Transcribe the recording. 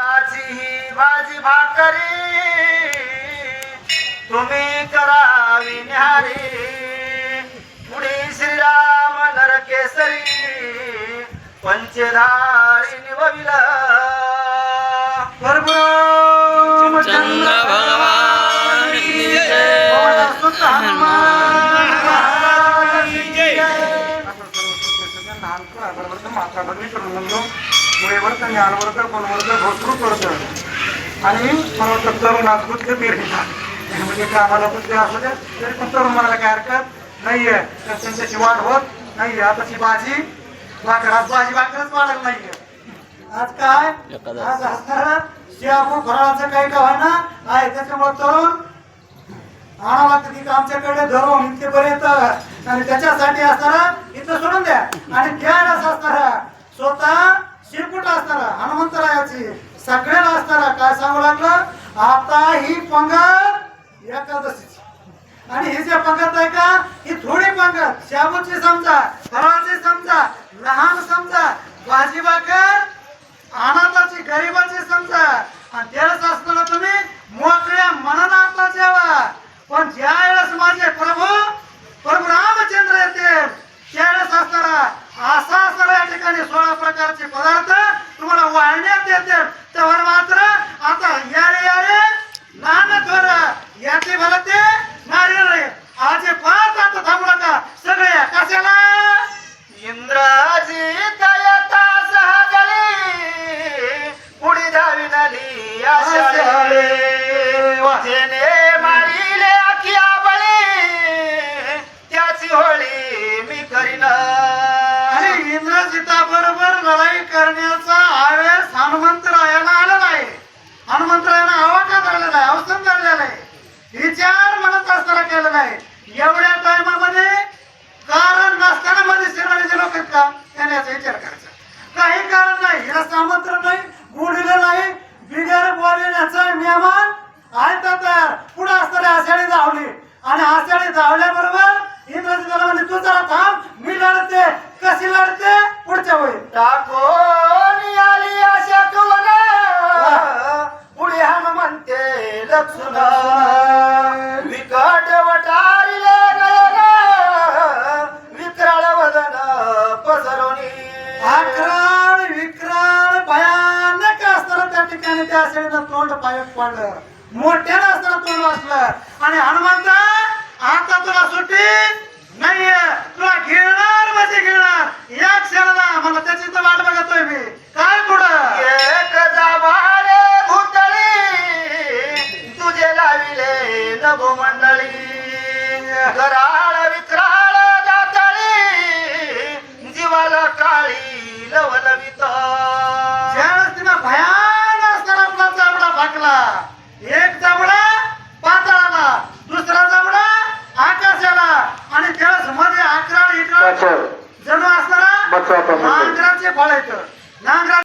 ताची ही भाजी भाकरी. तुम्ही करावी न्यारी. पुढे श्रीराम नरकेसरी. पंचधारी निवविला. परब्रह्म चंद्र भगवान सुत हनुमान जय. मुळेवरचं ज्ञानवर्ध गुणवर्ध भोसृत आणि मला वाटतं बुद्ध पेरतात म्हणजे कामाला बुद्धी असू द्या. तरी पण तरुण म्हणायला काय हरकत नाहीये. तर त्यांच्याची वाढ होत नाहीये. आताची भाजी भाकरात भाजी भाकरच वाढत नाहीये. आज काय. आज असणारा शियाबू फराळाचं काही का ना आहे. त्याच्यामुळे तरुण आणावं लागतं की आमच्याकडे धरून इतके पर्यंत आणि त्याच्यासाठी असणारा इथं सोडून द्या. आणि त्यावेळेस असणारा स्वतः असते सगळ्याला असताना काय सांगू लागलं? आता ही पंगत एकादशीची. आणि हे जे पंगत आहे का? ही थोडी पंगत. शाबूची समजा फराळाची समजा लहान समजा भाजी भाकर अनाथाची गरिबाची समजा. आणि त्यावेळेस असताना तुम्ही मोकळ्या मनानं आपला जेवा. पण ज्या वेळेस माझे प्रभू प्रभू रामचंद्र येतील त्यावेळेस असताना असा असणारा या ठिकाणी सोळा प्रकारचे पदार्थ तुम्हाला वाळण्यात येते. त्यावर मात्र आता विचार म्हणत असताना केलेला आहे एवढ्या टायमामध्ये कारण नसताना मध्ये शिरणारे लोक आहेत का? त्याने याचा विचार करायचा. काही कारण नाही हिला सामंत्र नाही गुढीला नाही बिगर बोलण्याचा नियमान आहेत तयार. पुढे असणारे आषाढी धावली आणि आषाढी धावल्याबरोबर इंद्रजिताला म्हणजे तू जरा थांब मी लढते. कशी लढते? पुढच्या वेळी. टाकोनी आली आशा कवन पुढे हनुमंते लक्ष्मण त्या ठिकाणी तोंड पायक पडलं मोठ्यानं असताना तोंड असलं आणि हनुमंता आता तुला सुट्टी नाहीये. तुला घेणार म्हणजे घेणार. या क्षणाला मला त्याची तर वाट बघतोय मी. काय पुढं? एक जाभारे भूतळी तुझे लाविले नभो मंडळी कराळ विक्र फाकला एक चामडा पाताळाला दुसरा चामडा आकाशाला. आणि त्यावेळेस मध्ये अकरा इकडे जणू असणारा नांगराचे फळ येतं नांगरा